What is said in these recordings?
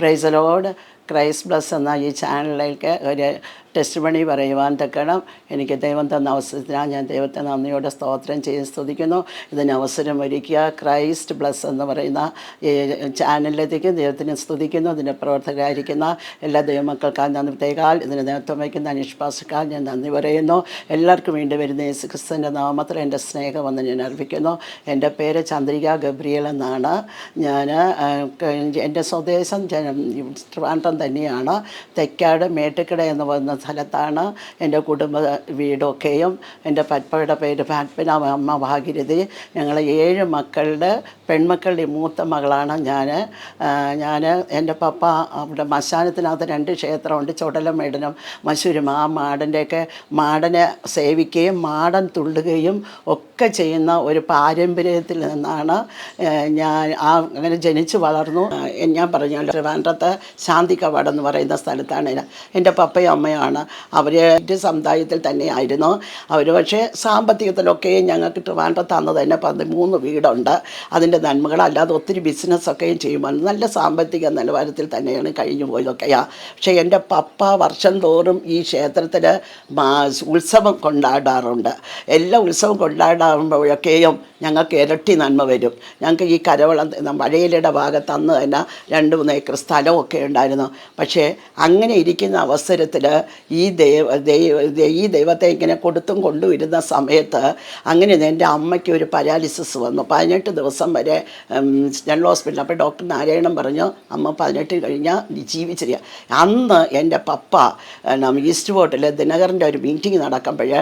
Price ക്രൈസ് bless എന്ന ഈ ചാനലിലേക്ക് ഒരു ടെസ്റ്റ് പണി പറയുവാൻ തക്കണം എനിക്ക് ദൈവം തന്ന അവസരത്തിനാണ് ഞാൻ ദൈവത്തെ നന്ദിയോടെ സ്തോത്രം ചെയ്ത് സ്തുതിക്കുന്നു. ഇതിന് അവസരം ഒരുക്കുക ക്രൈസ്റ്റ് ബ്ലസ് എന്ന് പറയുന്ന ചാനലിലേക്ക് ദൈവത്തിനെ സ്തുതിക്കുന്നു. അതിന്റെ പ്രവർത്തകരായിരിക്കുന്ന എല്ലാ ദൈവമക്കൾക്കാൽ നന്ദി പ്രത്യേകാൽ ഇതിന് നേതൃത്വം വയ്ക്കുന്ന അനിഷ്പാസക്കാൽ ഞാൻ നന്ദി പറയുന്നു. എല്ലാവർക്കും വേണ്ടി വരുന്ന യേശു ക്രിസ്തുവിന്റെ നാമത്തിൽ എന്റെ സ്നേഹം വന്ന് ഞാൻ അർപ്പിക്കുന്നു. എന്റെ പേര് ചന്ദ്രിക ഗബ്രിയൽ എന്നാണ്. ഞാൻ എന്റെ സ്വദേശം ട്രിവാൻഡ്രം തന്നെയാണ്. തെക്കാട് മേട്ടുക്കട എന്ന് പറയുന്ന സ്ഥലത്താണ് എന്റെ കുടുംബ വീടൊക്കെയും എന്റെ പപ്പയുടെ പേര് പത്മന അമ്മ ഭാഗീരഥി. ഞങ്ങൾ ഏഴ് മക്കളുടെ പെൺമക്കളുടെ മൂത്ത മകളാണ് ഞാൻ ഞാൻ എന്റെ പപ്പ അവിടെ മശാനത്തിനകത്ത് രണ്ട് ക്ഷേത്രമുണ്ട് ചുടലമേടനും മശൂരും ആ മാടന്റെയൊക്കെ മാടനെ സേവിക്കുകയും മാടൻ തുള്ളുകയും ഒക്കെ ചെയ്യുന്ന ഒരു പാരമ്പര്യത്തിൽ നിന്നാണ് ഞാൻ ആ അങ്ങനെ ജനിച്ചു വളർന്നു. ഞാൻ പറഞ്ഞല്ലോ ശാന്തി കവാടം എന്ന് പറയുന്ന സ്ഥലത്താണ്. എന്റെ പപ്പയും അമ്മയാണ് അവർ സമുദായത്തിൽ തന്നെയായിരുന്നു. അവർ പക്ഷേ സാമ്പത്തികത്തിലൊക്കെ ഞങ്ങൾക്ക് ട്രിവാൻഡ്രത്ത് തന്നത് തന്നെ പതിമൂന്ന് വീടുണ്ട്. അതിന്റെ നന്മകൾ അല്ലാതെ ഒത്തിരി ബിസിനസ്സൊക്കെയും ചെയ്യുമ്പോൾ നല്ല സാമ്പത്തിക നിലവാരത്തിൽ തന്നെയാണ് കഴിഞ്ഞു പോയതൊക്കെയാ. പക്ഷേ എന്റെ പപ്പ വർഷം തോറും ഈ ക്ഷേത്രത്തിൽ ഉത്സവം കൊണ്ടാടാറുണ്ട്. എല്ലാ ഉത്സവം കൊണ്ടാടാറുമ്പോഴൊക്കെയും ഞങ്ങൾക്ക് ഇരട്ടി നന്മ വരും. ഞങ്ങൾക്ക് ഈ കരവളം വഴയിലയുടെ ഭാഗത്ത് അന്ന് തന്നെ രണ്ട് മൂന്ന് ഏക്കർ സ്ഥലമൊക്കെ ഉണ്ടായിരുന്നു. പക്ഷേ അങ്ങനെ ഇരിക്കുന്ന അവസരത്തിൽ ഈ ദൈവ ദൈവ ഈ ദൈവത്തെ ഇങ്ങനെ കൊടുത്തും കൊണ്ടുവരുന്ന സമയത്ത് അങ്ങനെ എന്റെ അമ്മയ്ക്ക് ഒരു പരാലിസിസ് വന്നു. പതിനെട്ട് ദിവസം വരെ ജനറൽ ഹോസ്പിറ്റലിൽ. അപ്പോൾ ഡോക്ടർ നാരായണൻ പറഞ്ഞു അമ്മ പതിനെട്ട് കഴിഞ്ഞാൽ ജീവിച്ചിരിക്കുക അന്ന് എന്റെ പപ്പ ഈസ്റ്റ് ബോട്ടിൽ ദിനകരന്റെ ഒരു മീറ്റിംഗ് നടക്കുമ്പോൾ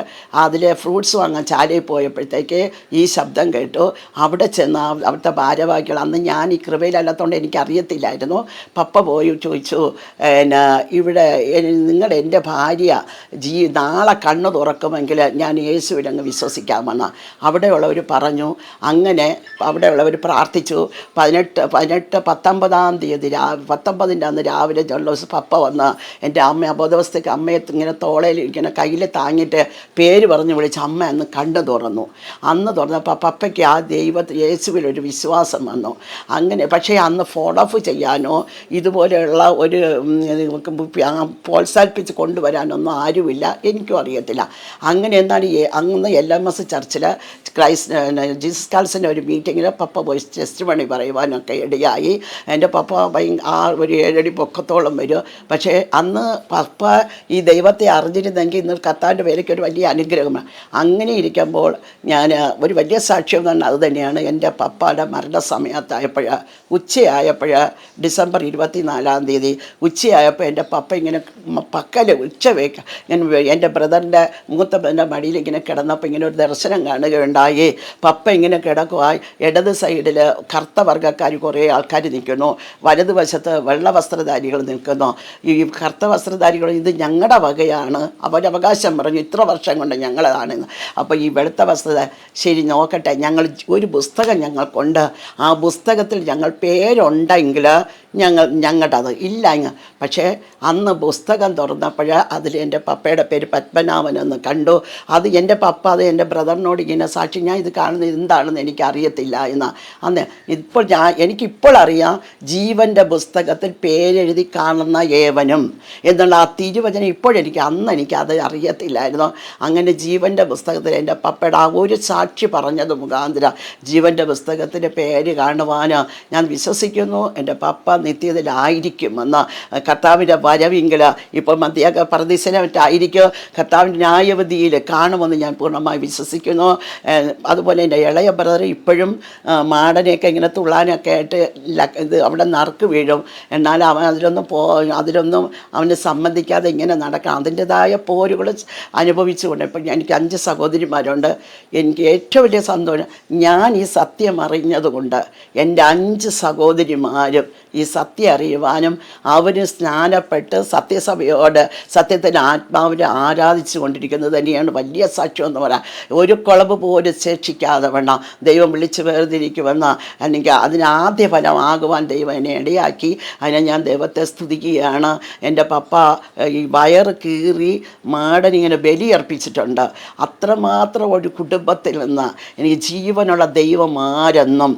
അതിലെ ഫ്രൂട്ട്സ് വാങ്ങാൻ ചാലയിൽ പോയപ്പോഴത്തേക്ക് ഈ ശബ്ദം കേട്ടു. അവിടെ ചെന്ന് അവിടുത്തെ ഭാരവാഹികൾ അന്ന് ഞാൻ ഈ കൃപയിലല്ലാത്തതുകൊണ്ട് എനിക്കറിയത്തില്ലായിരുന്നു. പപ്പ പോയി ചോദിച്ചു എന്നാ ഇവിടെ നിങ്ങളുടെ എന്റെ ഭാര്യ ജീ നാളെ കണ്ണു തുറക്കുമെങ്കിൽ ഞാൻ യേശുവിനങ്ങ് വിശ്വസിക്കാമെന്ന്. അവിടെയുള്ളവർ പറഞ്ഞു. അങ്ങനെ അവിടെയുള്ളവർ പ്രാർത്ഥിച്ചു. പതിനെട്ട് പതിനെട്ട് പത്തൊമ്പതാം തീയതി രാ പത്തൊമ്പതിന്റെ അന്ന് രാവിലെ ജോൺലോസ് പപ്പ വന്ന് എന്റെ അമ്മ അബോധവസ്ഥയ്ക്ക് അമ്മയെ ഇങ്ങനെ തോളയിൽ ഇങ്ങനെ കയ്യിൽ താങ്ങിയിട്ട് പേര് പറഞ്ഞ് വിളിച്ച് അമ്മ അന്ന് കണ്ടു തുറന്നു. അന്ന് തുറന്നപ്പോൾ പപ്പയ്ക്ക് ആ ദൈവത്തെ യേശുവിൽ ഒരു വിശ്വാസം വന്നു. അങ്ങനെ പക്ഷേ അന്ന് ഫോളോ അപ്പ് ചെയ്യാനോ ഇതുപോലെയുള്ള ഒരു പ്രോത്സാഹിപ്പിച്ച് കൊണ്ടുവരാനൊന്നും ആരുമില്ല. എനിക്കും അറിയത്തില്ല. അങ്ങനെ എന്താണ് അന്ന് എൽ എം എസ് ചർച്ചിൽ ക്രൈസ്റ്റ് ജീസസ് കാൾസിന്റെ ഒരു മീറ്റിങ്ങിൽ പപ്പ പോയി ടെസ്റ്റ് പണി പറയുവാനൊക്കെ ഇടയായി. എന്റെ പപ്പ ആ ഒരു ഏഴടി പൊക്കത്തോളം വരും. പക്ഷേ അന്ന് പപ്പ ഈ ദൈവത്തെ അറിഞ്ഞിരുന്നെങ്കിൽ ഇന്ന് കത്താന്റെ പേരൊക്കെ ഒരു വലിയ അനുഗ്രഹമാണ്. അങ്ങനെ ഇരിക്കുമ്പോൾ ഞാൻ ഒരു വലിയ സാക്ഷ്യം തന്നെ അത് തന്നെയാണ് എന്റെ പപ്പയുടെ മരണസമയത്തായപ്പോഴ ഉച്ചയായപ്പോഴ ഡിസംബർ ഇരുപത്തി നാലാം തീയതി ഉച്ചയായപ്പോൾ എന്റെ പപ്പ ഇങ്ങനെ പക്കൽ ഉച്ച വയ്ക്ക എന്റെ ബ്രദറിന്റെ മൂത്ത എന്റെ മടിയിൽ ഇങ്ങനെ കിടന്നപ്പോൾ ഇങ്ങനെ ഒരു ദർശനം കാണുകയുണ്ടായി. പപ്പ ഇങ്ങനെ കിടക്കുക ഇടത് സൈഡിൽ കറുത്ത വർഗക്കാർ കുറേ ആൾക്കാർ നിൽക്കുന്നു. വലതുവശത്ത് വെള്ള വസ്ത്രധാരികൾ നിൽക്കുന്നു. ഈ കറുത്ത വസ്ത്രധാരികൾ ഇത് ഞങ്ങളുടെ വകയാണ്. അവരവകാശം പറഞ്ഞു ഇത്ര വർഷം കൊണ്ട് ഞങ്ങളതാണെന്ന്. അപ്പോൾ ഈ വെളുത്ത വസ്ത്ര ശരി നോക്കട്ടെ ഞങ്ങൾ ഒരു പുസ്തകം ഞങ്ങൾക്കുണ്ട്. ആ പുസ്തകത്തിൽ ഞങ്ങൾ പേരുണ്ടെങ്കിൽ ഞങ്ങൾ ഞങ്ങളുടെ അത് ഇല്ല പക്ഷേ അന്ന് പുസ്തകം തുറന്നപ്പോൾ അതിൽ എന്റെ പപ്പയുടെ പേര് പത്മനാഭൻ എന്ന് കണ്ടു. അത് എന്റെ പപ്പ അത് എന്റെ ബ്രദറിനോട് ഇങ്ങനെ സാക്ഷി ഞാൻ ഇത് കാണുന്നത് എന്താണെന്ന് എനിക്ക് അറിയത്തില്ല അന്ന് ഇപ്പോൾ ഞാൻ എനിക്കിപ്പോൾ അറിയാം ജീവന്റെ പുസ്തകത്തിൽ പേരെഴുതി കാണുന്ന ഏവനും. എന്നുള്ള ആ തിരുവചനം ഇപ്പോഴെനിക്ക് അന്ന് എനിക്ക് അത് അറിയത്തില്ലായിരുന്നു. അങ്ങനെ ജീവന്റെ പുസ്തകത്തിൽ എന്റെ പപ്പയുടെ ആ ഒരു സാക്ഷി പറഞ്ഞത് മുഖാന്തരം ജീവന്റെ പുസ്തകത്തിന്റെ പേര് കാണുവാൻ ഞാൻ വിശ്വസിക്കുന്നു. എന്റെ പപ്പ നിത്യത്തിലായിരിക്കുമെന്ന് കർത്താവിന്റെ വരവിങ്കിൽ ഇപ്പോൾ മധ്യ പ്രതിസനായിരിക്കും കർത്താവിന്റെ ന്യായവതിയിൽ കാണുമെന്ന് ഞാൻ പൂർണമായി വിശ്വസിക്കുന്നു. അതുപോലെ എന്റെ ഇളയ ബ്രദർ ഇപ്പോഴും മാടനെയൊക്കെ ഇങ്ങനെ തുള്ളാനൊക്കെ ആയിട്ട് ഇത് അവിടെ നറുക്ക് വീഴും. എന്നാൽ അവൻ അതിലൊന്നും പോ അതിലൊന്നും അവന് സമ്മതിക്കാതെ ഇങ്ങനെ നടക്കാം. അതിന്റെതായ പോരുകൾ അനുഭവിച്ചുകൊണ്ട് ഇപ്പം എനിക്ക് അഞ്ച് സഹോദരിമാരുണ്ട്. എനിക്ക് ഏറ്റവും വലിയ സന്തോഷം ഞാൻ ഈ സത്യം അറിഞ്ഞതുകൊണ്ട് എന്റെ അഞ്ച് സഹോദരിമാരും ഈ സത്യം അറിയുവാനും അവർ സ്നാനപ്പെട്ട് സത്യസഭയോട് സത്യത്തിന്റെ ആത്മാവിനെ ആരാധിച്ചു കൊണ്ടിരിക്കുന്നത് തന്നെയാണ് വലിയ സാക്ഷ്യം എന്ന് പറയാം. ഒരു കുളവ് പോലും ശേഷിക്കാതെ വേണം ദൈവം വിളിച്ച് വേർതിരിക്കുമെന്ന് അല്ലെങ്കിൽ അതിന് ആദ്യ ഫലമാകുവാൻ ദൈവം എന്നെ ഇടയാക്കി. അതിനെ ഞാൻ ദൈവത്തെ സ്തുതിക്കുകയാണ്. എന്റെ പപ്പ ഈ വയറ് കീറി മാടനിങ്ങനെ ബലിയർപ്പിച്ചിട്ടുണ്ട്. അത്രമാത്രം ഒരു കുടുംബത്തിൽ നിന്ന് എനിക്ക് ജീവനുള്ള ദൈവം ആരെന്നും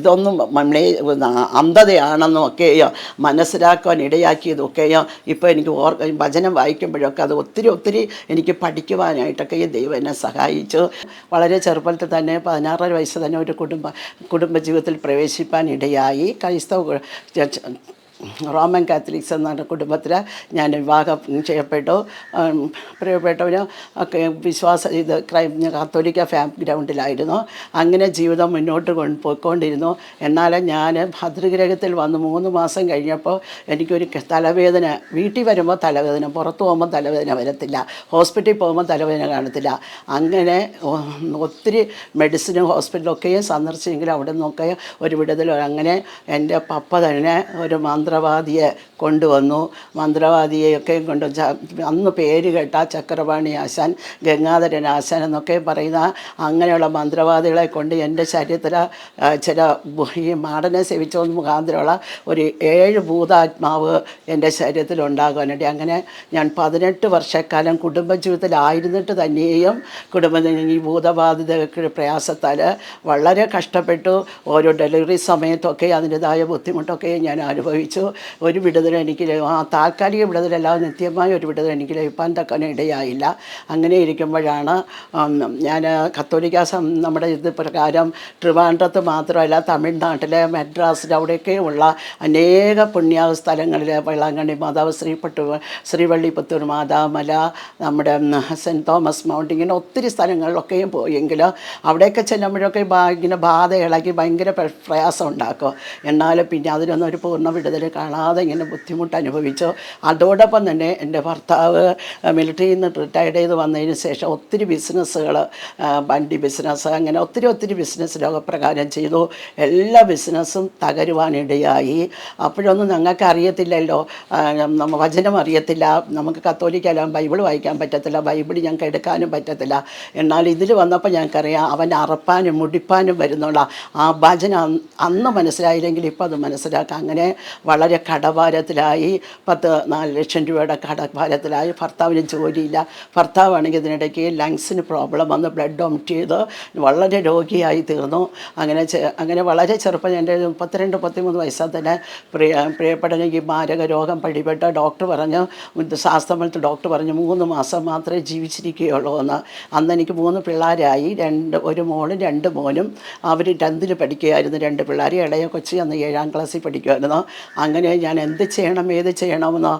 ഇതൊന്നും നമ്മളെ അന്ധതയാണ് എന്തൊക്കെയാണെന്നും ഒക്കെയോ മനസ്സിലാക്കുവാൻ ഇടയാക്കിയതൊക്കെയോ ഇപ്പോൾ എനിക്ക് ഓർ വചനം വായിക്കുമ്പോഴൊക്കെ അത് ഒത്തിരി ഒത്തിരി എനിക്ക് പഠിക്കുവാനായിട്ടൊക്കെ ഈ ദൈവം എന്നെ സഹായിച്ചു. വളരെ ചെറുപ്പത്തിൽ തന്നെ പതിനാറര വയസ്സ് തന്നെ ഒരു കുടുംബ കുടുംബജീവിതത്തിൽ പ്രവേശിപ്പാൻ ഇടയായി. ക്രൈസ്തവ റോമൻ കാത്തലിക്സ് എന്ന കുടുംബത്തിൽ ഞാൻ വിവാഹം ചെയ്യപ്പെട്ടു. പ്രിയപ്പെട്ടവന് ഒക്കെ വിശ്വാസ ഇത് ക്രൈം കത്തോലിക്ക ഫാം ഗ്രൗണ്ടിലായിരുന്നു. അങ്ങനെ ജീവിതം മുന്നോട്ട് കൊണ്ട് പോയിക്കൊണ്ടിരുന്നു. എന്നാൽ ഞാൻ ഭദ്രഗ്രഹത്തിൽ വന്ന് മൂന്ന് മാസം കഴിഞ്ഞപ്പോൾ എനിക്കൊരു തലവേദന വീട്ടിൽ വരുമ്പോൾ തലവേദന പുറത്ത് പോകുമ്പോൾ തലവേദന വരത്തില്ല. ഹോസ്പിറ്റലിൽ പോകുമ്പോൾ തലവേദന കാണത്തില്ല. അങ്ങനെ ഒത്തിരി മെഡിസിനും ഹോസ്പിറ്റലൊക്കെയും സന്ദർശിച്ചെങ്കിലും അവിടെ നിന്നൊക്കെ ഒരു വിടുതൽ അങ്ങനെ എന്റെ പപ്പ തന്നെ ഒരു മന്ത്രവാദിയെ കൊണ്ടുവന്നു. മന്ത്രവാദിയെയൊക്കെ കൊണ്ട് അന്ന് പേര് കേട്ട ചക്രപാണി ആശാൻ ഗംഗാധരൻ ആശാൻ എന്നൊക്കെ പറയുന്ന അങ്ങനെയുള്ള മന്ത്രവാദികളെ കൊണ്ട് എന്റെ ശരീരത്തിൽ ചില ഈ മാടനെ സേവിച്ച മുഖാന്തരമുള്ള ഒരു ഏഴ് ഭൂതാത്മാവ് എന്റെ ശരീരത്തിൽ ഉണ്ടാകാനുണ്ട് അങ്ങനെ ഞാൻ പതിനെട്ട് വർഷക്കാലം കുടുംബജീവിതത്തിലായിരുന്നിട്ട് തന്നെയും കുടുംബ ഈ ഭൂതബാധിത പ്രയാസത്താൽ വളരെ കഷ്ടപ്പെട്ടു. ഓരോ ഡെലിവറി സമയത്തൊക്കെ അതിന്റെതായ ബുദ്ധിമുട്ടൊക്കെ ഞാൻ അനുഭവിച്ചു. ഒരു വിടുതൽ എനിക്ക് ആ താൽക്കാലിക വിടുതലല്ലാതെ നിത്യമായ ഒരു വിടുതൽ എനിക്ക് ലഭിക്കാൻ തക്കാൻ ഇടയായില്ല. അങ്ങനെ ഇരിക്കുമ്പോഴാണ് ഞാൻ കത്തോലിക്ക നമ്മുടെ ഇത് പ്രകാരം ട്രിവാൻഡ്രത്ത് മാത്രമല്ല തമിഴ്നാട്ടിലെ മദ്രാസിൽ അവിടെയൊക്കെ ഉള്ള അനേക പുണ്യ സ്ഥലങ്ങളിൽ വെള്ളാങ്കണ്ണി മാതാവ് ശ്രീപട്ടു ശ്രീവള്ളിപുത്തൂർ മാതാമല നമ്മുടെ സെന്റ് തോമസ് മൗണ്ട് ഇങ്ങനെ ഒത്തിരി സ്ഥലങ്ങളിലൊക്കെയും പോയെങ്കിലും അവിടെയൊക്കെ ചെല്ലുമ്പോഴൊക്കെ ഇങ്ങനെ ബാധ ഇളകി ഭയങ്കര പ്ര- പ്രയാസം ഉണ്ടാക്കും. എന്നാലും പിന്നെ അതിനൊന്നും ഒരു പൂർണ വിടുതൽ കാണാതെ ഇങ്ങനെ ബുദ്ധിമുട്ട് അനുഭവിച്ചു? അതോടൊപ്പം തന്നെ എന്റെ ഭർത്താവ് മിലിറ്ററിയിൽ നിന്ന് റിട്ടയർഡ് ചെയ്ത് വന്നതിന് ശേഷം ഒത്തിരി ബിസിനസ്സുകൾ വണ്ടി ബിസിനസ് അങ്ങനെ ഒത്തിരി ഒത്തിരി ബിസിനസ് ലോകപ്രകാരം ചെയ്തു. എല്ലാ ബിസിനസ്സും തകരുവാനിടയായി അപ്പോഴൊന്നും ഞങ്ങൾക്ക് അറിയത്തില്ലല്ലോ. നമ്മ വചനം അറിയത്തില്ല. നമുക്ക് കത്തോലിക്കല്ല ബൈബിൾ വായിക്കാൻ പറ്റത്തില്ല. ബൈബിൾ ഞങ്ങൾക്ക് എടുക്കാനും പറ്റത്തില്ല. എന്നാൽ ഇതിൽ വന്നപ്പോൾ ഞങ്ങൾക്കറിയാം അവൻ അറപ്പാനും മുടിപ്പാനും വരുന്നുള്ള ആ ഭജന അന്ന് മനസ്സിലായില്ലെങ്കിൽ ഇപ്പോൾ അത് മനസ്സിലാക്കാം. അങ്ങനെ വളരെ കടഭാരത്തിലായി പത്ത് നാല് ലക്ഷം രൂപയുടെ കടഭാരത്തിലായി. ഭർത്താവിന് ജോലിയില്ല. ഭർത്താവാണെങ്കിൽ ഇതിനിടയ്ക്ക് ലങ്സിന് പ്രോബ്ലം വന്ന് ബ്ലഡ് ഒമിറ്റ് ചെയ്ത് വളരെ രോഗിയായി തീർന്നു. അങ്ങനെ അങ്ങനെ വളരെ ചെറുപ്പം എന്റെ മുപ്പത്തിരണ്ട് മുപ്പത്തിമൂന്ന് വയസ്സാൽ തന്നെ പ്രിയ പ്രിയപ്പെട്ട ഈ മാരക രോഗം പിടിപെട്ട ഡോക്ടർ പറഞ്ഞു ശാസ്ത്രമലത്ത് ഡോക്ടർ പറഞ്ഞു മൂന്ന് മാസം മാത്രമേ ജീവിച്ചിരിക്കുകയുള്ളൂ എന്ന്. അന്ന് എനിക്ക് മൂന്ന് പിള്ളേരായി. രണ്ട് ഒരു മോളും രണ്ട് മോനും. അവർ ടെൻത്തിൽ പഠിക്കുകയായിരുന്നു രണ്ട് പിള്ളേർ ഇളയ കൊച്ചി അന്ന് ഏഴാം ക്ലാസ്സിൽ പഠിക്കുമായിരുന്നു അങ്ങനെ ഞാൻ എന്ത് ചെയ്യണം ഏത് ചെയ്യണമെന്ന്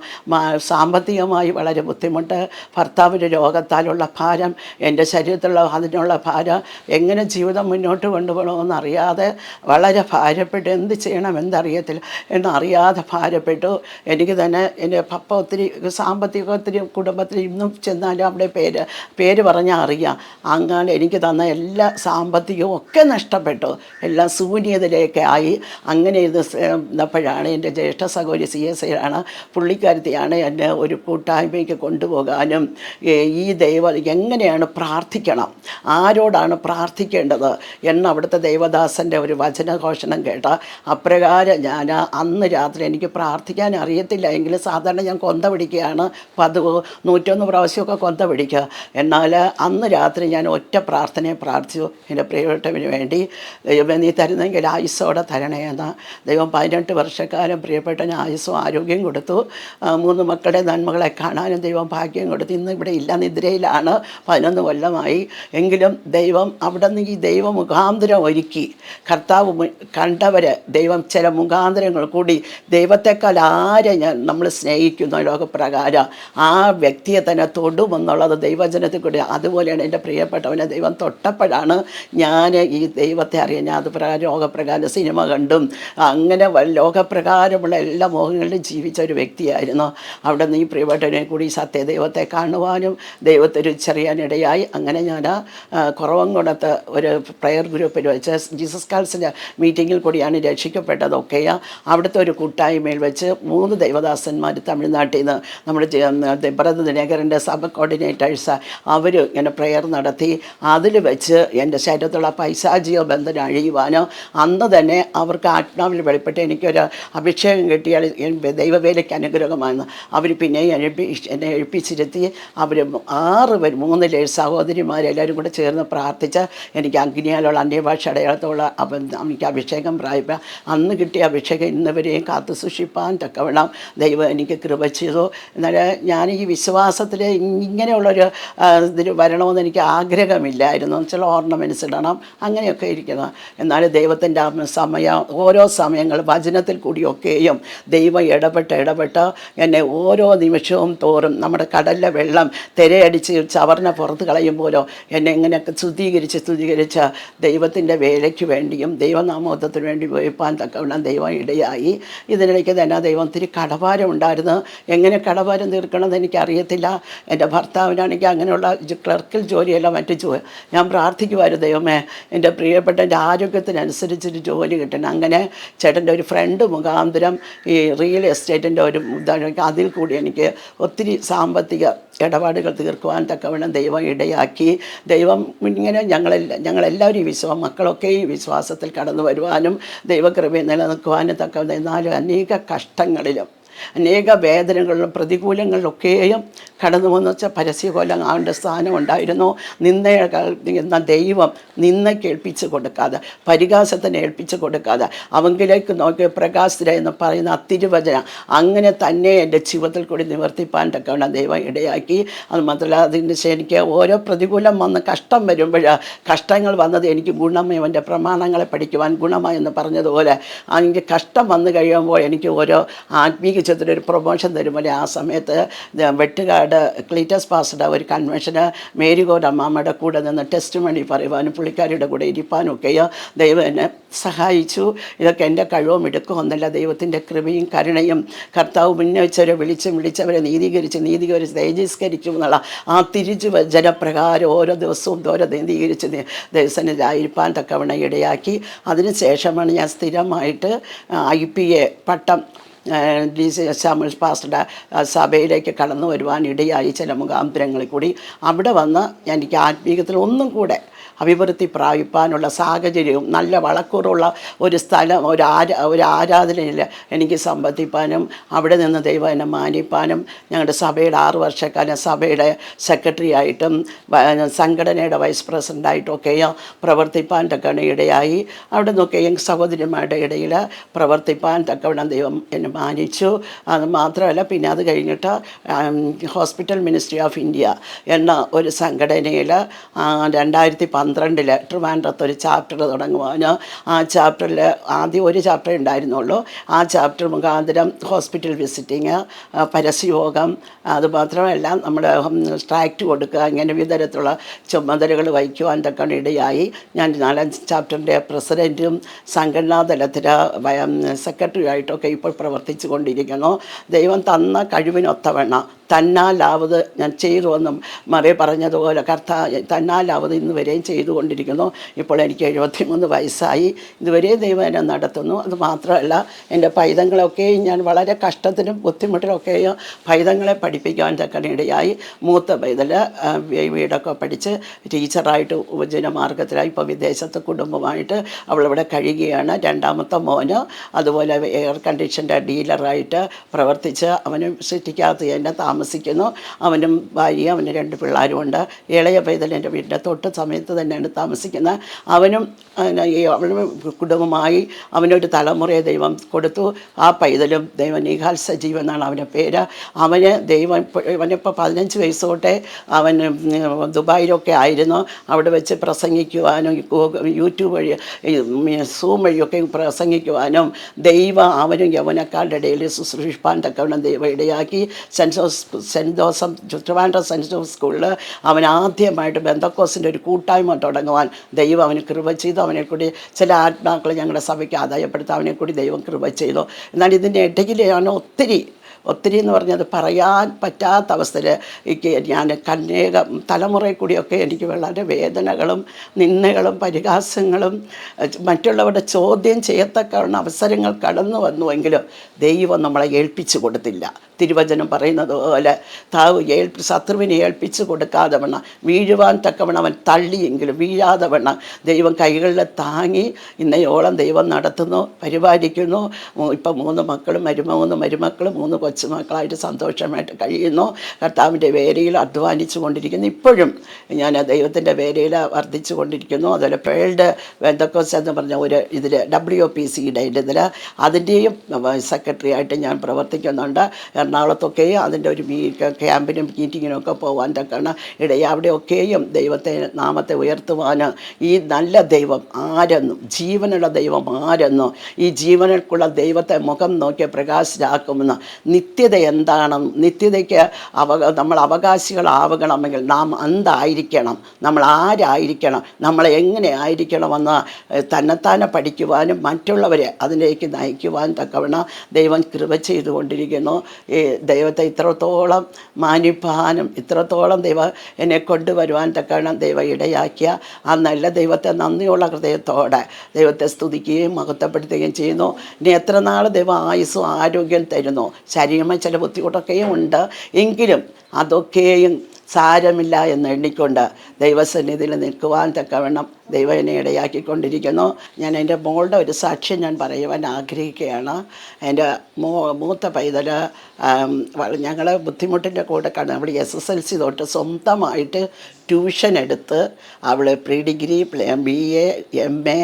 സാമ്പത്തികമായി വളരെ ബുദ്ധിമുട്ട്. ഭർത്താവിന്റെ രോഗത്താലുള്ള ഭാരം എന്റെ ശരീരത്തിലുള്ള അതിനുള്ള ഭാരം എങ്ങനെ ജീവിതം മുന്നോട്ട് കൊണ്ടുപോകണമെന്ന് അറിയാതെ വളരെ ഭാരപ്പെട്ട് എന്ത് ചെയ്യണം എന്തറിയത്തില്ല. എന്നറിയാതെ ഭാരപ്പെട്ടു. എനിക്ക് തന്നെ എന്റെ പപ്പ ഒത്തിരി സാമ്പത്തിക ഒത്തിരി കുടുംബത്തിൽ ഇന്നും ചെന്നാലും അവിടെ പേര് പേര് പറഞ്ഞാൽ അറിയാം. അങ്ങനെ എനിക്ക് തന്ന എല്ലാ സാമ്പത്തികവും ഒക്കെ നഷ്ടപ്പെട്ടു. എല്ലാം ശൂന്യതയിലേക്ക് ആയി. അങ്ങനെ ഇത് എന്നപ്പോഴാണ് എന്റെ ജ്യേഷ്ഠ സഹോദരി സി എസ് ഐയാണ് പുള്ളിക്കാരത്തെയാണ് എന്നെ ഒരു കൂട്ടായ്മയ്ക്ക് കൊണ്ടുപോകാനും ഈ ദൈവം എങ്ങനെയാണ് പ്രാർത്ഥിക്കണം ആരോടാണ് പ്രാർത്ഥിക്കേണ്ടത് എന്ന് അവിടുത്തെ ദൈവദാസന്റെ ഒരു വചനഘോഷണം കേട്ട. അപ്രകാരം ഞാൻ അന്ന് രാത്രി എനിക്ക് പ്രാർത്ഥിക്കാൻ അറിയത്തില്ല എങ്കിലും സാധാരണ ഞാൻ കൊന്ത പിടിക്കുകയാണ്. പതിവ് നൂറ്റൊന്ന് പ്രാവശ്യമൊക്കെ കൊന്ത പിടിക്കുക. എന്നാൽ അന്ന് രാത്രി ഞാൻ ഒറ്റ പ്രാർത്ഥനയെ പ്രാർത്ഥിച്ചു. എന്റെ പ്രിയപ്പെട്ടവന് വേണ്ടി ദൈവം നീ തരുന്നെങ്കിൽ ആയുസ്സോടെ തരണേ എന്ന്. ദൈവം പതിനെട്ട് വർഷക്കാലം പ്രിയപ്പെട്ടവന് ആയുസ്സും ആരോഗ്യം കൊടുത്തു. മൂന്ന് മക്കളുടെ നന്മകളെ കാണാനും ദൈവം ഭാഗ്യം കൊടുത്തു. ഇന്ന് ഇവിടെ ഇല്ല നിദ്രയിലാണ്. പതിനൊന്ന് കൊല്ലമായി. എങ്കിലും ദൈവം അവിടെ നിന്ന് ഈ ദൈവ മുഖാന്തരം ഒരുക്കി. കർത്താവ് കണ്ടവരെ ദൈവം ചില മുഖാന്തരങ്ങൾ കൂടി ദൈവത്തെക്കാൾ ആരെ ഞാൻ നമ്മൾ സ്നേഹിക്കുന്ന ലോകപ്രകാരം. ആ വ്യക്തിയെ തന്നെ തൊടുമെന്നുള്ളത് ദൈവജനത്തിൽ കൂടി. അതുപോലെയാണ് എന്റെ പ്രിയപ്പെട്ടവനെ ദൈവം തൊട്ടപ്പോഴാണ് ഞാൻ ഈ ദൈവത്തെ അറിയാൻ ഞാൻ അത് പ്രകാരം ലോകപ്രകാരം സിനിമ കണ്ടും. അങ്ങനെ വ- ലോകപ്രകാരമുള്ള എല്ലാ മോഹങ്ങളിലും ജീവിച്ച ഒരു വ്യക്തിയായിരുന്നു. അവിടെ നിന്ന് ഈ പ്രിയപ്പെട്ടവനെ കൂടി സത്യദൈവത്തെ കാണുവാനും ദൈവത്തെ രുചിച്ചറിയാനിടയായി. അങ്ങനെ ഞാൻ കുറവങ്കുണത്ത് ഒരു പ്രയർ ഗ്രൂപ്പിൽ വെച്ച് ജീസസ് കാൽസിന്റെ മീറ്റിങ്ങിൽ കൂടിയാണ് രക്ഷിക്കപ്പെട്ടതൊക്കെ അവിടുത്തെ ഒരു കൂട്ടായ്മയിൽ വെച്ച് മൂന്ന് ദൈവദാസന്മാർ തമിഴ്നാട്ടിൽ നിന്ന് നമ്മുടെ ഭരത് ദിനകരന്റെ സബ് കോർഡിനേറ്റേഴ്സ് അവർ ഇങ്ങനെ പ്രയർ നടത്തി. അതിൽ വെച്ച് എന്റെ ശരീരത്തുള്ള പൈസാജിയോ ബന്ധനം അഴിയുവാനോ അന്ന് തന്നെ അവർക്ക് ആത്മാവിൽ വെളിപ്പെട്ട് എനിക്കൊരു അഭിഷേകം അഭിഷേകം കിട്ടിയാൽ ദൈവവേലയ്ക്ക് അനുഗ്രഹമാണ് അവർ പിന്നെ എഴുപ്പി എന്നെ എഴുപ്പിച്ചിരുത്തി. അവർ ആറ് പേര് മൂന്ന് സഹോദരിമാരെല്ലാവരും കൂടെ ചേർന്ന് പ്രാർത്ഥിച്ച എനിക്ക് അഗ്നിയാലുള്ള അന്യഭാഷ അടയാളത്തോളം അപ്പം എനിക്ക് അഭിഷേകം പ്രായപ്പ അന്ന് കിട്ടിയ അഭിഷേകം ഇന്നുവരെയും കാത്തു സൂക്ഷിപ്പാൻ തക്കവണ്ണം ദൈവം എനിക്ക് കൃപ ചെയ്തു. എന്നാൽ ഞാൻ ഈ വിശ്വാസത്തിൽ ഇങ്ങനെയുള്ളൊരു ഇതിന് വരണമെന്ന് എനിക്ക് ആഗ്രഹമില്ലായിരുന്നു. വെച്ചാൽ ഓർണമെന്റ്സ് ഇടണം അങ്ങനെയൊക്കെ ഇരിക്കണം എന്നാൽ ദൈവത്തിന്റെ സമയം ഓരോ സമയങ്ങൾ വചനത്തിൽ കൂടിയൊക്കെയും ദൈവം ഇടപെട്ട് ഇടപെട്ട് എന്നെ ഓരോ നിമിഷവും തോറും നമ്മുടെ കടലിലെ വെള്ളം തിരയടിച്ച് ചവർന്ന പുറത്ത് കളയുമ്പോഴോ എന്നെ ഇങ്ങനെയൊക്കെ ശുദ്ധീകരിച്ച് ശുദ്ധീകരിച്ച ദൈവത്തിന്റെ വേലയ്ക്ക് വേണ്ടിയും ദൈവനാമോദത്തിന് വേണ്ടി ഉപയോഗിപ്പാൻ തക്കവണ്ണം ദൈവം ഇടയായി. ഇതിനിടയ്ക്ക് തന്നെ ദൈവം ഒത്തിരി കടഭാരം ഉണ്ടായിരുന്നു. എങ്ങനെ കടഭാരം തീർക്കണമെന്ന് എനിക്കറിയത്തില്ല. എന്റെ ഭർത്താവിനാണെങ്കിൽ അങ്ങനെയുള്ള ക്ലർക്കിൽ ജോലിയല്ല മറ്റു ജോ ഞാൻ പ്രാർത്ഥിക്കുമായിരുന്നു ദൈവമേ എന്റെ പ്രിയപ്പെട്ട എന്റെ ആരോഗ്യത്തിനനുസരിച്ചൊരു ജോലി കിട്ടണം. അങ്ങനെ ചേട്ടന്റെ ഒരു ഫ്രണ്ട് മുഖാന്തരം ഈ റിയൽ എസ്റ്റേറ്റിന്റെ ഒരു ഇതാണ് അതിൽ കൂടി എനിക്ക് ഒത്തിരി സാമ്പത്തിക ഇടപാടുകൾ തീർക്കുവാൻ തക്കവണ്ണം ദൈവം ഇടയാക്കി. ദൈവം ഇങ്ങനെ ഞങ്ങളെല്ലാം ഞങ്ങളെല്ലാവരും ഈ വിശ്വാസം മക്കളൊക്കെ ഈ വിശ്വാസത്തിൽ കടന്നു വരുവാനും ദൈവകൃപയെ നിലനിൽക്കുവാനും തക്ക എന്നാലും അനേക കഷ്ടങ്ങളിലും അനേക വേദനകളിലും പ്രതികൂലങ്ങളിലൊക്കെയും കടന്നു വന്നു വെച്ചാൽ പരസ്യകൊല്ലം അവന്റെ സ്ഥാനം ഉണ്ടായിരുന്നു നിന്ന എന്ന ദൈവം നിന്നെ കേൾപ്പിച്ചു കൊടുക്കാതെ പരിഹാസത്തിന് ഏൽപ്പിച്ച് കൊടുക്കാതെ അവങ്കിലേക്ക് നോക്കി പ്രകാശര എന്ന് പറയുന്ന അത്തിരുവചന തിരുവചനം അങ്ങനെ തന്നെ എന്റെ ജീവിതത്തിൽ കൂടി നിവർത്തിപ്പാൻ തക്കവണ്ണം ദൈവം ഇടയാക്കി. അത് മാത്രമല്ല അതിന് എനിക്ക് ഓരോ പ്രതികൂലം വന്ന് കഷ്ടം വരുമ്പോൾ കഷ്ടങ്ങൾ വന്നത് എനിക്ക് ഗുണമേ അവന്റെ പ്രമാണങ്ങളെ പഠിക്കുവാൻ ഗുണമായി എന്ന് പറഞ്ഞതുപോലെ എനിക്ക് കഷ്ടം വന്നു കഴിയുമ്പോൾ എനിക്ക് ഓരോ ആത്മീക ചിത്രത്തിൽ ഒരു പ്രൊമോഷൻ തരുമ്പോൾ ആ സമയത്ത് വെട്ടുകാട് ക്ലീറ്റസ് പാസ്ഡ് ഒരു കൺവെൻഷന് മേരിഗോഡ് അമ്മാമ്മയുടെ കൂടെ നിന്ന് ടെസ്റ്റ് മണി പറയുവാനും പുള്ളിക്കാരിയുടെ കൂടെ ഇരിപ്പാനും ഒക്കെയോ ദൈവം എന്നെ സഹായിച്ചു. ഇതൊക്കെ എന്റെ കഴിവും എടുക്കുമെന്നല്ല ദൈവത്തിന്റെ കൃപയും കരുണയും. കർത്താവ് ഉന്നയിച്ചവരെ വിളിച്ചും വിളിച്ചവരെ നീതീകരിച്ച് നീതീകരിച്ച് തേജസ്കരിച്ചു എന്നുള്ള ആ തിരിച്ചു ജനപ്രകാരം ഓരോ ദിവസവും ഓരോ നീതീകരിച്ച് ദിവസനിലായിരിക്കാൻ തക്കവണ ഇടയാക്കി. അതിനുശേഷമാണ് ഞാൻ സ്ഥിരമായിട്ട് I P A Pattom D C Samuel പാസ്റ്ററുടെ സഭയിലേക്ക് കടന്നു വരുവാൻ ഇടയായി ചില മുഖാന്തരങ്ങളിൽ കൂടി. അവിടെ വന്ന് എനിക്ക് ആത്മീയത്തിൽ ഒന്നും കൂടെ അഭിവൃദ്ധി പ്രാപിപ്പാനുള്ള സാഹചര്യവും നല്ല വളക്കൂറുള്ള ഒരു സ്ഥലം ഒരു ആരാ ഒരു ആരാധനയിൽ എനിക്ക് സംബന്ധിപ്പാനും അവിടെ നിന്ന് ദൈവം എന്നെ മാനിപ്പാനും ഞങ്ങളുടെ സഭയുടെ ആറു വർഷക്കാലം സഭയുടെ സെക്രട്ടറി ആയിട്ടും സംഘടനയുടെ വൈസ് പ്രസിഡന്റായിട്ടും ഒക്കെയോ പ്രവർത്തിപ്പാൻ തക്കവണ്ണം ഇടയായി. അവിടെ നിന്നൊക്കെയും സഹോദരിമാരുടെ ഇടയിൽ പ്രവർത്തിപ്പാൻ തക്കവണ്ണം ദൈവം എന്നെ മാനിച്ചു. അത് മാത്രമല്ല പിന്നെ അത് കഴിഞ്ഞിട്ട് ഹോസ്പിറ്റൽ മിനിസ്ട്രി ഓഫ് ഇന്ത്യ എന്ന ഒരു സംഘടനയിൽ രണ്ടായിരത്തി പന്ത്രണ്ടിൽ ട്രിവാൻഡ്രത്ത് ഒരു ചാപ്റ്റർ തുടങ്ങുവാൻ ആ ചാപ്റ്ററിൽ ആദ്യം ഒരു ചാപ്റ്റർ ഉണ്ടായിരുന്നുള്ളൂ. ആ ചാപ്റ്റർ മുഖാന്തരം ഹോസ്പിറ്റൽ വിസിറ്റിങ് പരസ്യയോഗം അതുമാത്രമല്ല നമ്മൾ സ്ട്രാക്റ്റ് കൊടുക്കുക ഇങ്ങനെ വിവിധ തരത്തിലുള്ള ചുമതലകൾ വഹിക്കുവാൻ തക്കാണ് ഇടയായി ഞാൻ നാലാം ചാപ്റ്ററിന്റെ പ്രസിഡന്റും സംഘടനാ തലത്തിൽ സെക്രട്ടറി ആയിട്ടൊക്കെ ഇപ്പോൾ പ്രവർത്തിച്ചു കൊണ്ടിരിക്കുന്നു. ദൈവം തന്ന കഴിവിനൊത്തവണ്ണം തന്നാലാവത് ഞാൻ ചെയ്തു എന്നും മറിയ പറഞ്ഞതുപോലെ കർത്ത തന്നാലാവത് ഇന്ന് വരെയും ചെയ്തുകൊണ്ടിരിക്കുന്നു. ഇപ്പോൾ എനിക്ക് എഴുപത്തിമൂന്ന് വയസ്സായി. ഇതുവരെ ദൈവം എന്നെ നടത്തുന്നു. അത് മാത്രമല്ല എന്റെ പൈതങ്ങളൊക്കെയും ഞാൻ വളരെ കഷ്ടത്തിനും ബുദ്ധിമുട്ടിലൊക്കെയും പൈതങ്ങളെ പഠിപ്പിക്കാൻ തക്കനിടയായി. മൂത്ത പൈതൽ വീടൊക്കെ പഠിച്ച് ടീച്ചറായിട്ട് ഉപജന മാർഗത്തിലായി ഇപ്പോൾ വിദേശത്ത് കുടുംബമായിട്ട് അവളിവിടെ കഴിയുകയാണ്. രണ്ടാമത്തെ മോന് അതുപോലെ എയർ കണ്ടീഷന്റെ ഡീലറായിട്ട് പ്രവർത്തിച്ച് അവനും സിറ്റിക്കകത്ത് തന്നെ താമസിക്കുന്നു. അവനും ഭാര്യ അവന് രണ്ട് പിള്ളേരുമുണ്ട്. ഇളയ പൈതൽ എന്റെ വീടിന്റെ തൊട്ട് സമയത്ത് തന്നെയാണ് താമസിക്കുന്നത്. അവനും അവനും കുടുംബമായി അവനൊരു തലമുറയെ ദൈവം കൊടുത്തു. ആ പൈതലും ദൈവം നിഹാൽ സജീവ് എന്നാണ് അവന്റെ പേര്. അവന് ദൈവം അവനിപ്പോൾ പതിനഞ്ച് വയസ്സ് തൊട്ടേ അവൻ ദുബായിലൊക്കെ ആയിരുന്നു. അവിടെ വെച്ച് പ്രസംഗിക്കുവാനും യൂട്യൂബ് വഴി സൂം വഴിയൊക്കെ പ്രസംഗിക്കുവാനും ദൈവം അവനും യവനക്കാരുടെ ഇടയിൽ ശുശ്രൂഷിപ്പാൻ തക്കവണ്ണം ദൈവം ഇടയാക്കി. Saint saint Joseph Trivandrum saint Joseph സ്കൂളിൽ അവൻ ആദ്യമായിട്ട് ബന്ധക്കോസിന്റെ ഒരു കൂട്ടായ്മ തുടങ്ങുവാൻ ദൈവം അവന് കൃപ ചെയ്തു. അവനെ കൂടി ചില ആത്മാക്കൾ ഞങ്ങളുടെ സഭയ്ക്ക് ആദായപ്പെടുത്താൻ അവനെ കൂടി ദൈവം കൃപ ചെയ്തു. എന്നാൽ ഇതിന്റെ ഇടയിലാണ് ഒത്തിരി ഒത്തിരി എന്ന് പറഞ്ഞത് പറയാൻ പറ്റാത്ത അവസ്ഥയിൽ എനിക്ക് ഞാൻ കന്യക തലമുറയിൽ കൂടിയൊക്കെ എനിക്ക് വളരെ വേദനകളും നിന്ദകളും പരിഹാസങ്ങളും മറ്റുള്ളവരുടെ ചോദ്യം ചെയ്യത്തക്കവണ്ണം അവസരങ്ങൾ കടന്നു വന്നുവെങ്കിലും ദൈവം നമ്മളെ ഏൽപ്പിച്ചു കൊടുത്തില്ല. തിരുവചനം പറയുന്നത് പോലെ താവ് ഏൽപ്പി ശത്രുവിനെ ഏൽപ്പിച്ചു കൊടുക്കാതെ വണ്ണം വീഴുവാൻ തക്കവണ്ണം അവൻ തള്ളിയെങ്കിലും വീഴാതെ വണ്ണം ദൈവം കൈകളിൽ താങ്ങി ഇന്നയോളം ദൈവം നടത്തുന്നു പരിപാലിക്കുന്നു. ഇപ്പം മൂന്ന് മക്കളും മരുമൂന്ന് മരുമക്കളും മൂന്ന് കൊച്ചുമക്കളായിട്ട് സന്തോഷമായിട്ട് കഴിയുന്നു. കർത്താവിന്റെ വേരയിൽ അധ്വാനിച്ചു കൊണ്ടിരിക്കുന്നു. ഇപ്പോഴും ഞാൻ ദൈവത്തിന്റെ വേരയിൽ വർദ്ധിച്ചു കൊണ്ടിരിക്കുന്നു. അതുപോലെ പേൾഡ് വെന്തക്കോസ് എന്ന് പറഞ്ഞ ഒരു ഇതിൽ ഡബ്ല്യു പി സിയുടെ ഇതിൽ അതിന്റെയും സെക്രട്ടറി ആയിട്ട് ഞാൻ പ്രവർത്തിക്കുന്നുണ്ട്. എറണാകുളത്തൊക്കെയും അതിന്റെ ഒരു മീ ക്യാമ്പിനും മീറ്റിങ്ങിനും ഒക്കെ പോകാൻ തക്കാണ് ഇടയിൽ അവിടെയൊക്കെയും ദൈവത്തെ നാമത്തെ ഉയർത്തുവാൻ ഈ നല്ല ദൈവം ആരെന്നും ജീവനുള്ള ദൈവം ആരെന്നും ഈ ജീവനക്കുള്ള ദൈവത്തെ മുഖം നോക്കി പ്രകാശരാക്കുമെന്ന് നിത്യത എന്താണ്? നിത്യതയ്ക്ക് അവ നമ്മൾ അവകാശികളാവണമെങ്കിൽ നാം എന്തായിരിക്കണം? നമ്മൾ ആരായിരിക്കണം? നമ്മൾ എങ്ങനെ ആയിരിക്കണമെന്ന് തന്നെത്താനെ പഠിക്കുവാനും മറ്റുള്ളവരെ അതിലേക്ക് നയിക്കുവാൻ തക്കവണ്ണം ദൈവം കൃപ ചെയ്തുകൊണ്ടിരിക്കുന്നു. ഈ ദൈവത്തെ ഇത്രത്തോളം മാനിപ്പാനും ഇത്രത്തോളം ദൈവം എന്നെ കൊണ്ടുവരുവാൻ തക്കവണ്ണം ദൈവം ഇടയാക്കിയ ആ നല്ല ദൈവത്തെ നന്ദിയുള്ള ഹൃദയത്തോടെ ദൈവത്തെ സ്തുതിക്കുകയും മഹത്വപ്പെടുത്തുകയും ചെയ്യുന്നു. ഇനി എത്ര നാൾ ദൈവം ആയുസ്സും ആരോഗ്യം തരുന്നു? ശരീരമായി ചില ബുദ്ധിമുട്ടൊക്കെയും ഉണ്ട്. എങ്കിലും അതൊക്കെയും സാരമില്ല എന്ന് എണ്ണിക്കൊണ്ട് ദൈവസന്നിധിയിൽ നിൽക്കുവാൻ തക്കവണ്ണം ദൈവം എന്നെ ഇടയാക്കിക്കൊണ്ടിരിക്കുന്നു. ഞാൻ എന്റെ മോളുടെ ഒരു സാക്ഷ്യം ഞാൻ പറയുവാൻ ആഗ്രഹിക്കുകയാണ്. എന്റെ മൂ മൂത്ത പൈതൽ ഞങ്ങൾ ബുദ്ധിമുട്ടിന്റെ കൂടെ കണ്ട് അവൾ എസ് എസ് എൽ സി തൊട്ട് സ്വന്തമായിട്ട് ട്യൂഷൻ എടുത്ത് അവൾ pre degree B A M A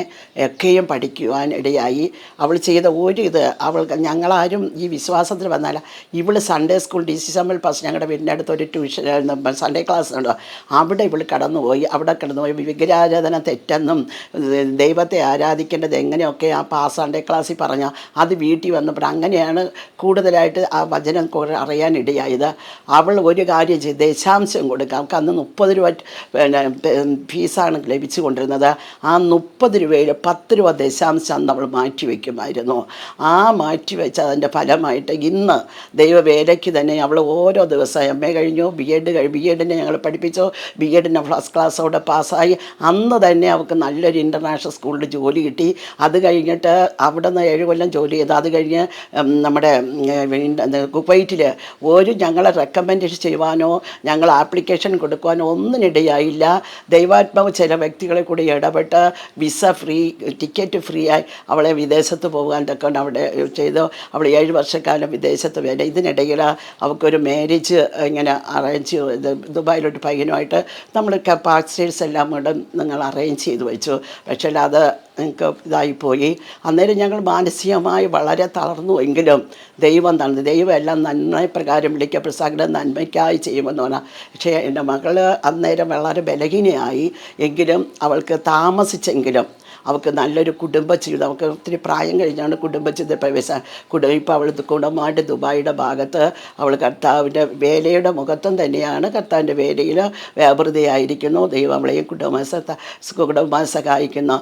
ഒക്കെയും പഠിക്കുവാൻ ഇടയായി. അവൾ ചെയ്ത ഒരു ഇത് അവൾ ഞങ്ങളാരും ഈ വിശ്വാസത്തിൽ വന്നാൽ ഇവൾ Sunday school D C Samuel pass ഞങ്ങളുടെ വീടിന്റെ അടുത്ത് ഒരു ട്യൂഷൻ സൺഡേ ക്ലാസ് ഉണ്ടോ അവിടെ ഇവൾ കടന്നുപോയി അവിടെ കടന്നുപോയി വിഗ്രഹാരാധന തെറ്റെന്നും ദൈവത്തെ ആരാധിക്കേണ്ടത് എങ്ങനെയൊക്കെ ആ പാ ക്ലാസ്സിൽ പറഞ്ഞ അത് വീട്ടിൽ വന്നപ്പോൾ അങ്ങനെയാണ് കൂടുതലായിട്ട് ആ വചനം അറിയാനിടയായത് അവൾ ഒരു കാര്യം ചെയ്ത് ദശാംശം കൊടുക്കുക അവൾക്ക് അന്ന് മുപ്പത് രൂപ പിന്നെ ഫീസാണ് ലഭിച്ചു കൊണ്ടിരുന്നത്. ആ മുപ്പത് രൂപയിൽ പത്ത് രൂപ ദശാംശം നമ്മൾ മാറ്റി വയ്ക്കുമായിരുന്നു. ആ മാറ്റി വെച്ച അതിന്റെ ഫലമായിട്ട് ഇന്ന് ദൈവവേലയ്ക്ക് തന്നെ അവൾ ഓരോ ദിവസം എം എ കഴിഞ്ഞു ബി എഡ് ബി എഡിനെ ഞങ്ങൾ പഠിപ്പിച്ചു. ബി എഡിനെ ഫസ്റ്റ് ക്ലാസ്സോടെ പാസ്സായി. അന്ന് തന്നെ അവൾക്ക് നല്ലൊരു ഇന്റർനാഷണൽ സ്കൂളിൽ ജോലി കിട്ടി. അത് കഴിഞ്ഞിട്ട് അവിടെ നിന്ന് ഏഴ് കൊല്ലം ജോലി ചെയ്ത്. അത് കഴിഞ്ഞ് നമ്മുടെ കുവൈറ്റിൽ ഒരു ഞങ്ങളെ റെക്കമെൻഡേഷൻ ചെയ്യുവാനോ ഞങ്ങൾ ആപ്ലിക്കേഷൻ കൊടുക്കുവാനോ ഒന്നിനിടയായില്ല ദൈവാത്മാവ് ചില വ്യക്തികളെ കൂടി ഇടപെട്ട് വിസ ഫ്രീ ടിക്കറ്റ് ഫ്രീ ആയി അവളെ വിദേശത്ത് പോകാൻ തക്ക അവിടെ ചെയ്തു. അവൾ ഏഴ് വർഷക്കാലം വിദേശത്ത് വരെ ഇതിനിടയിൽ അവൾക്കൊരു മാരേജ് ഇങ്ങനെ അറേഞ്ച് ദുബായിലോട്ട് പയ്യനുമായിട്ട് നമ്മൾ പാസ്റ്റേഴ്സ് എല്ലാം കൂടെ നിങ്ങൾ അറേഞ്ച് ചെയ്ത് വെച്ചു. പക്ഷേ അത് നിങ്ങൾക്ക് ഇതായിപ്പോയി. അന്നേരം ഞങ്ങൾ മാനസികമായി വളരെ തളർന്നു എങ്കിലും ദൈവം തന്നു. ദൈവം എല്ലാം നന്മ പ്രകാരം വിളിക്കുക സകല നന്മയ്ക്കായി ചെയ്യുമെന്ന് പറഞ്ഞാൽ പക്ഷേ എന്റെ മകൾ അന്നേരം വളരെ ബലഹീനയായി എങ്കിലും അവൾക്ക് താമസിച്ചെങ്കിലും അവൾക്ക് നല്ലൊരു കുടുംബജീവിതം അവൾക്ക് ഒത്തിരി പ്രായം കഴിഞ്ഞാണ് കുടുംബജീവിത പ്രവേശനം. കുടുംബം ഇപ്പോൾ അവൾ കുടുംബമായിട്ട് ദുബായിയുടെ ഭാഗത്ത് അവൾ കർത്താവിന്റെ വേലയുടെ മുഖത്തും തന്നെയാണ് കർത്താവിന്റെ വേലയിൽ വ്യാപൃതയായിരിക്കുന്നു. ദൈവം അവളെയും കുടുംബ കുടുംബം സഹായിക്കുന്നു.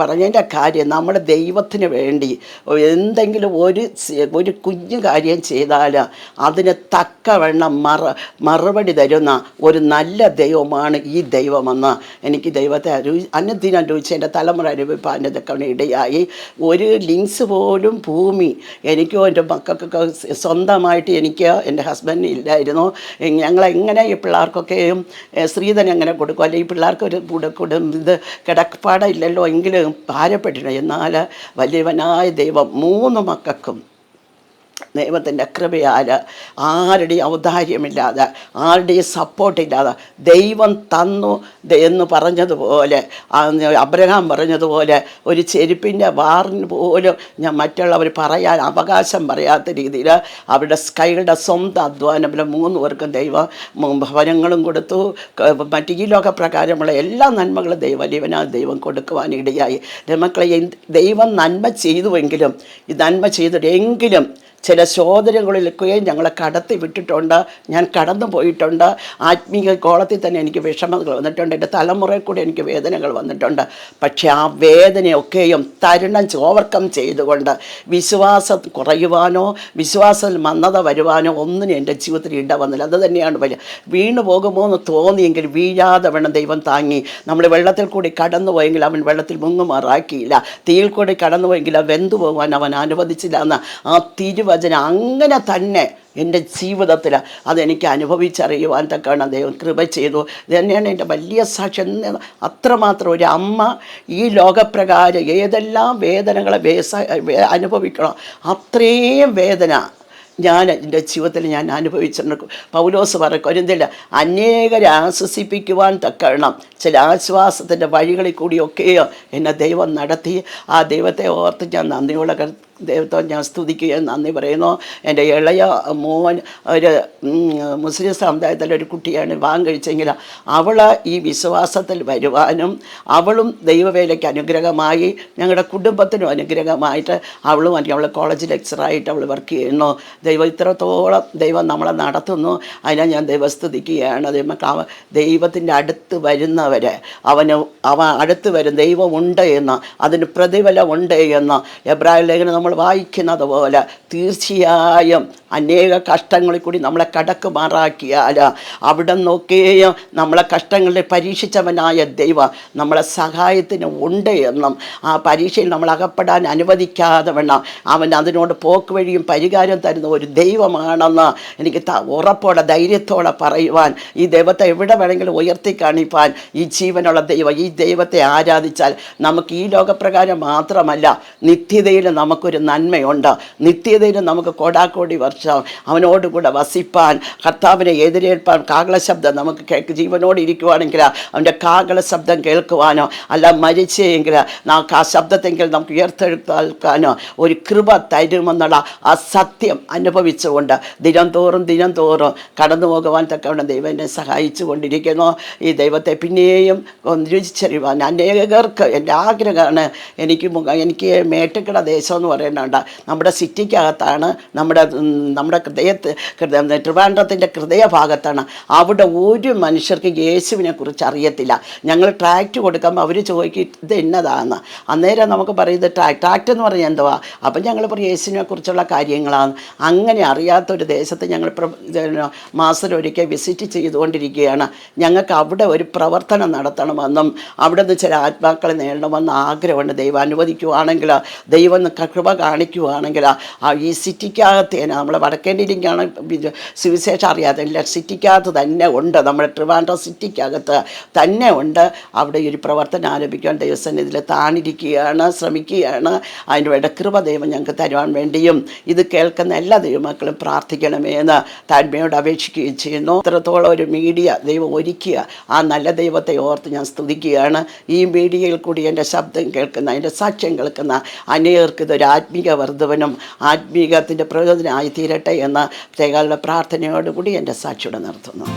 പറഞ്ഞതിന്റെ കാര്യം നമ്മൾ ദൈവത്തിന് വേണ്ടി എന്തെങ്കിലും ഒരു ഒരു കുഞ്ഞു കാര്യം ചെയ്താൽ അതിന് തക്കവണ്ണം മറ മറുപടി തരുന്ന ഒരു നല്ല ദൈവമാണ് ഈ ദൈവമെന്ന് എനിക്ക് ദൈവത്തെ അനുദിനം രുചിച്ച് എന്റെ തലമുറ അനുഭവിപ്പാൻ ഇതൊക്കെ ഇടയായി. ഒരു ലിങ്സ് പോലും ഭൂമി എനിക്കോ എന്റെ മക്കൾക്കൊക്കെ സ്വന്തമായിട്ട് എനിക്ക് എന്റെ ഹസ്ബൻഡിന് ഇല്ലായിരുന്നു. ഞങ്ങളെങ്ങനെ ഈ പിള്ളേർക്കൊക്കെയും സ്ത്രീധനം എങ്ങനെ കൊടുക്കും? അല്ലെങ്കിൽ പിള്ളേർക്ക് ഒരു കൂടെ കുടും ഇത് കിടപ്പാടില്ലല്ലോ എങ്കിലും ഭാരപ്പെട്ടിട്ടുണ്ട് എന്നാൽ വലിയവനായ ദൈവം മൂന്ന് മക്കൾക്കും ദൈവത്തിന്റെ കൃപയാൽ ആരുടെയും ഔദാര്യമില്ലാതെ ആരുടെയും സപ്പോർട്ടില്ലാതെ ദൈവം തന്നു എന്ന് പറഞ്ഞതുപോലെ അബ്രഹാം പറഞ്ഞതുപോലെ ഒരു ചെരുപ്പിന്റെ വാറിന് പോലും ഞാൻ മറ്റുള്ളവർ പറയാൻ അവകാശം പറയാത്ത രീതിയിൽ അവരുടെ കൈകളുടെ സ്വന്തം അധ്വാനം പോലെ മൂന്ന് പേർക്കും ദൈവം ഭവനങ്ങളും കൊടുത്തു. മറ്റ് ഈ ലോക പ്രകാരമുള്ള എല്ലാ നന്മകളും ദൈവം വലിയവനാൽ ദൈവം കൊടുക്കുവാൻ ഇടയായി. മക്കളെ ദൈവം നന്മ ചെയ്തുവെങ്കിലും ഈ നന്മ ചെയ്തിട്ടെങ്കിലും ചില ശോധനകളിലൊക്കെയും ഞങ്ങളെ കടത്തി വിട്ടിട്ടുണ്ട്. ഞാൻ കടന്നു പോയിട്ടുണ്ട്. ആത്മീയ കോളത്തിൽ തന്നെ എനിക്ക് വിഷമതകൾ വന്നിട്ടുണ്ട്. എന്റെ തലമുറയിൽ കൂടി എനിക്ക് വേദനകൾ വന്നിട്ടുണ്ട്. പക്ഷേ ആ വേദനയൊക്കെയും തരണം ഓവർകം ചെയ്തുകൊണ്ട് വിശ്വാസം കുറയുവാനോ വിശ്വാസത്തിൽ മന്നത വരുവാനോ ഒന്നിനും എന്റെ ജീവിതത്തിൽ ഇട വന്നില്ല. അത് തന്നെയാണ് വലിയ വീണു പോകുമോ എന്ന് തോന്നിയെങ്കിൽ വീഴാതെ വേണം ദൈവം താങ്ങി. നമ്മൾ വെള്ളത്തിൽ കൂടി കടന്നു പോയെങ്കിൽ അവൻ വെള്ളത്തിൽ മുങ്ങുമാറാക്കിയില്ല. തീയിൽ കൂടി കടന്നു പോയെങ്കിൽ വെന്തു പോകാൻ അവൻ അനുവദിച്ചില്ല എന്ന ആ തിരുവചനം അങ്ങനെ തന്നെ എന്റെ ജീവിതത്തിൽ അതെനിക്ക് അനുഭവിച്ചറിയുവാൻ തക്കാണ് ദൈവം കൃപ ചെയ്തു. തന്നെയാണ് എന്റെ വലിയ സാക്ഷ്യം. അത്രമാത്രം ഒരു അമ്മ ഈ ലോകപ്രകാരം ഏതെല്ലാം വേദനകളെ വേസ അനുഭവിക്കണം അത്രയും വേദന ഞാൻ എന്റെ ജീവിതത്തിൽ ഞാൻ അനുഭവിച്ചിട്ടുണ്ട്. പൗലോസ് പറ കൊരിന്തില്ല അനേകരെ ആശ്വസിപ്പിക്കുവാൻ തക്കണം ചില ആശ്വാസത്തിന്റെ വഴികളിൽ കൂടിയൊക്കെയോ എന്നെ ദൈവം നടത്തി. ആ ദൈവത്തെ ഓർത്ത് ഞാൻ നന്ദിയുള്ള ദൈവത്തെ ഞാൻ സ്തുതിക്കുകയും നന്ദി പറയുന്നു. എന്റെ ഇളയ മോൻ ഒരു മുസ്ലിം സമുദായത്തിലെ ഒരു കുട്ടിയാണ് വിവാഹം കഴിച്ചെങ്കിൽ അവൾ ഈ വിശ്വാസത്തിൽ വരുവാനും അവളും ദൈവവേലയ്ക്ക് അനുഗ്രഹമായി ഞങ്ങളുടെ കുടുംബത്തിനും അനുഗ്രഹമായിട്ട് അവളും അല്ലെങ്കിൽ അവൾ കോളേജ് ലെക്ചറായിട്ട് അവൾ വർക്ക് ചെയ്യുന്നു. ദൈവം ഇത്രത്തോളം ദൈവം നമ്മളെ നടത്തുന്നു. അതിനെ ഞാൻ ദൈവസ്തുതിക്കുകയാണ് ദൈവം ദൈവത്തിന്റെ അടുത്ത് വരുന്നവരെ അവന് അവ അടുത്ത് വരും. ദൈവമുണ്ട് എന്ന് അതിന് പ്രതിഫലമുണ്ട് എന്ന്. എബ്രാഹിം ലേഖനം നമ്മൾ വായിക്കുന്നത് പോലെ തീർച്ചയായും അനേക കഷ്ടങ്ങളിൽ കൂടി നമ്മളെ കടക്കുമാറാക്കിയാൽ അവിടെ നോക്കുകയും നമ്മളെ കഷ്ടങ്ങളിൽ പരീക്ഷിച്ചവനായ ദൈവം നമ്മളെ സഹായത്തിന് ഉണ്ട് എന്നും ആ പരീക്ഷയിൽ നമ്മൾ അകപ്പെടാൻ അനുവദിക്കാതെ വേണം അവൻ അതിനോട് പോക്ക് വഴിയും പരിഹാരം തരുന്ന ഒരു ദൈവമാണെന്ന് എനിക്ക് ഉറപ്പോടെ ധൈര്യത്തോടെ പറയുവാൻ ഈ ദൈവത്തെ എവിടെ വേണമെങ്കിലും ഉയർത്തി കാണിപ്പാൻ ഈ ജീവനുള്ള ദൈവം ഈ ദൈവത്തെ ആരാധിച്ചാൽ നമുക്ക് ഈ ലോകപ്രകാരം മാത്രമല്ല നിത്യതയിൽ നമുക്കൊരു നന്മയുണ്ട്. നിത്യതയിൽ നമുക്ക് കോടാക്കോടി വർഷം അവനോടുകൂടെ വസിപ്പാൻ കർത്താവിനെ എതിരേൽപ്പാൻ കാകള ശബ്ദം നമുക്ക് കേൾക്ക് ജീവനോട് ഇരിക്കുവാണെങ്കിൽ അവന്റെ കാകള ശബ്ദം കേൾക്കുവാനോ അല്ല മരിച്ചെങ്കിൽ ആ ശബ്ദത്തെങ്കിൽ നമുക്ക് ഉയർത്തെഴുത്താൽക്കാനോ ഒരു കൃപ തരുമെന്നുള്ള ആ സത്യം അനുഭവിച്ചുകൊണ്ട് ദിനം തോറും ദിനം തോറും കടന്നു പോകുവാൻ തക്കവണ്ണം ദൈവം എന്നെ സഹായിച്ചു കൊണ്ടിരിക്കുന്നു. ഈ ദൈവത്തെ പിന്നെയും രുചിച്ചറിയുവാൻ അനേകർക്ക് എന്റെ ആഗ്രഹമാണ്. എനിക്ക് എനിക്ക് മേട്ടക്കട ദേശം എന്ന് പറയുന്നുണ്ട് നമ്മുടെ സിറ്റിക്കകത്താണ് നമ്മുടെ നമ്മുടെ ഹൃദയത്തെ ഹൃദയ ട്രിവാൻഡ്രത്തിന്റെ ഹൃദയഭാഗത്താണ്. അവിടെ ഒരു മനുഷ്യർക്ക് യേശുവിനെ കുറിച്ച് അറിയത്തില്ല. ഞങ്ങൾ ട്രാക്റ്റ് കൊടുക്കുമ്പോൾ അവർ ചോദിക്കും ഇത് എന്നതാന്ന് അന്നേരം നമുക്ക് പറയുന്നത് ട്രാ ട്രാക്റ്റ് എന്ന് പറഞ്ഞാൽ എന്തുവാ? അപ്പം ഞങ്ങൾ പറയും യേശുവിനെ കുറിച്ചുള്ള കാര്യങ്ങളാണ്. അങ്ങനെ അറിയാത്തൊരു ദേശത്ത് ഞങ്ങൾ മാസത്തിലൊരിക്കൽ വിസിറ്റ് ചെയ്തുകൊണ്ടിരിക്കുകയാണ്. ഞങ്ങൾക്ക് അവിടെ ഒരു പ്രവർത്തനം നടത്തണമെന്നും അവിടെ നിന്ന് ചില ആത്മാക്കളെ നേടണമെന്ന് ആഗ്രഹമുണ്ട്. ദൈവം അനുവദിക്കുവാണെങ്കിൽ ദൈവം ഒന്ന് കൃപ കാണിക്കുവാണെങ്കിൽ ആ ഈ സിറ്റിക്കകത്തേന് നമ്മൾ വടക്കേണ്ടിരിക്കുകയാണ് സുവിശേഷം അറിയാതെ ഇല്ല സിറ്റിക്കകത്ത് തന്നെ ഉണ്ട്. നമ്മുടെ ട്രിവാൻഡ്രം സിറ്റിക്കകത്ത് തന്നെ ഉണ്ട്. അവിടെ ഒരു പ്രവർത്തനം ആരംഭിക്കാൻ ദൈവസന്നിധിയിൽ താണിരിക്കുകയാണ് ശ്രമിക്കുകയാണ്. അതിന്റെ വേണ്ട കൃപ ദൈവം ഞങ്ങൾക്ക് തരുവാൻ വേണ്ടിയും ഇത് കേൾക്കുന്ന എല്ലാ ദൈവമക്കളും പ്രാർത്ഥിക്കണമേ എന്ന് അപേക്ഷിക്കുകയും ചെയ്യുന്നു. ഇത്രത്തോളം ഒരു മീഡിയ ദൈവം ഒരുക്കുക ആ നല്ല ദൈവത്തെ ഓർത്ത് ഞാൻ സ്തുതിക്കുകയാണ്. ഈ മീഡിയയിൽ കൂടി എന്റെ ശബ്ദം കേൾക്കുന്ന എന്റെ സാക്ഷ്യം കേൾക്കുന്ന അനേകർക്ക് ഇതൊരു ആത്മീക വർദ്ധവനും ആത്മീകത്തിന്റെ പ്രയോജനമായി തീരട്ടെ എന്ന പ്രത്യേക പ്രാർത്ഥനയോടുകൂടി എന്റെ സാക്ഷിയുടെ നിർത്തുന്നു.